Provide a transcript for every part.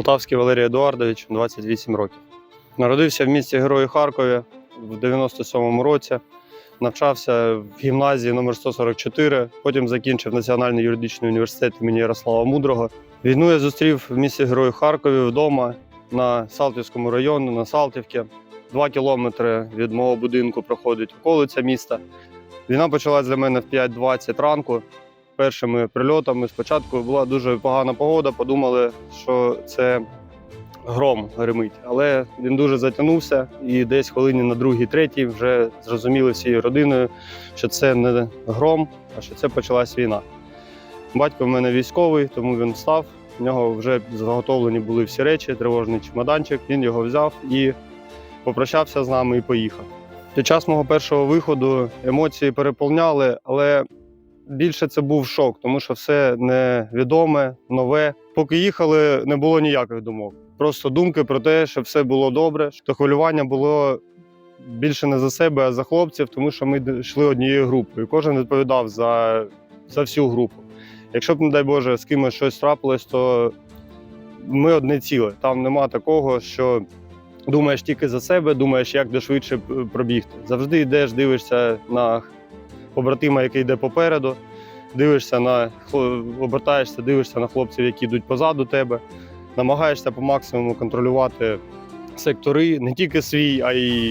Полтавський Валерій Едуардович, 28 років. Народився в місті Герої Харкові в 97-му році. Навчався в гімназії номер 144, потім закінчив Національний юридичний університет імені Ярослава Мудрого. Війну я зустрів в місті Герої Харкові вдома на Салтівському районі, на Салтівці. Два кілометри від мого будинку проходить околиця міста. Війна почалась для мене в 5.20 ранку. Першими прильотами спочатку була дуже погана погода. Подумали, що це гром гримить, але він дуже затягнувся, і десь хвилині на другій, третій вже зрозуміли всією родиною, що це не гром, а що це почалась війна. Батько в мене військовий, тому він встав. В нього вже заготовлені були всі речі, тривожний чемоданчик. Він його взяв і попрощався з нами і поїхав. Під час мого першого виходу емоції переповняли, але більше це був шок, тому що все невідоме, нове. Поки їхали, не було ніяких думок. Просто думки про те, що все було добре. То хвилювання було більше не за себе, а за хлопців, тому що ми йшли однією групою. Кожен відповідав за, за всю групу. Якщо б, не дай Боже, з кимось щось трапилось, то ми одне ціле. Там нема такого, що думаєш тільки за себе, думаєш, як де швидше пробігти. Завжди йдеш, дивишся на побратима, який йде попереду, дивишся на обертаєшся, дивишся на хлопців, які йдуть позаду тебе, намагаєшся по максимуму контролювати сектори, не тільки свій, а й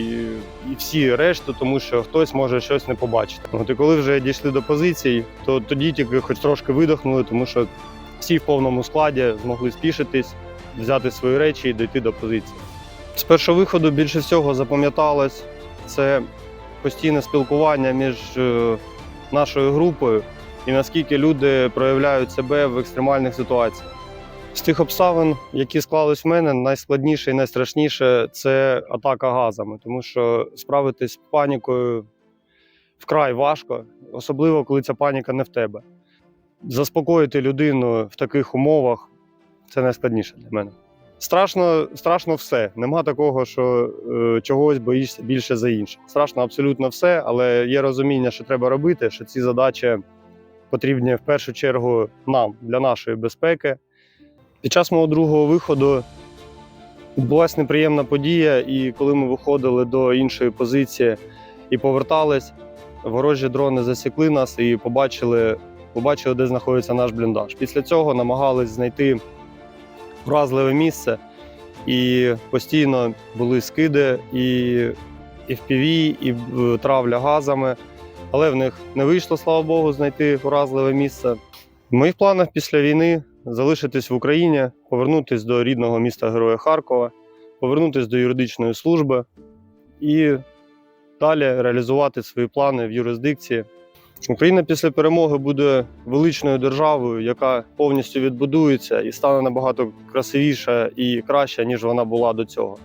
і всі решту, тому що хтось може щось не побачити. От і коли вже дійшли до позицій, то тоді тільки хоч трошки видихнули, тому що всі в повному складі змогли спішитись, взяти свої речі і дійти до позиції. З першого виходу більше всього запам'яталось це постійне спілкування між е, нашою групою і наскільки люди проявляють себе в екстремальних ситуаціях. З тих обставин, які склались в мене, найскладніше і найстрашніше це атака газами, тому що справитись з панікою вкрай важко, особливо коли ця паніка не в тебе. Заспокоїти людину в таких умовах це найскладніше для мене. Страшно, страшно все. Нема такого, що е, чогось боїшся більше за інше. Страшно абсолютно все, але є розуміння, що треба робити, що ці задачі потрібні в першу чергу нам для нашої безпеки. Під час мого другого виходу відбулася неприємна подія, і коли ми виходили до іншої позиції і повертались, ворожі дрони засікли нас і побачили, побачили, де знаходиться наш бліндаж. Після цього намагались знайти вразливе місце, і постійно були скиди і, піві, і травля газами. Але в них не вийшло, слава Богу, знайти вразливе місце. В моїх планах після війни залишитись в Україні, повернутися до рідного міста Героя Харкова, повернутися до юридичної служби і далі реалізувати свої плани в юрисдикції. Україна після перемоги буде величною державою, яка повністю відбудується і стане набагато красивіша і краща, ніж вона була до цього.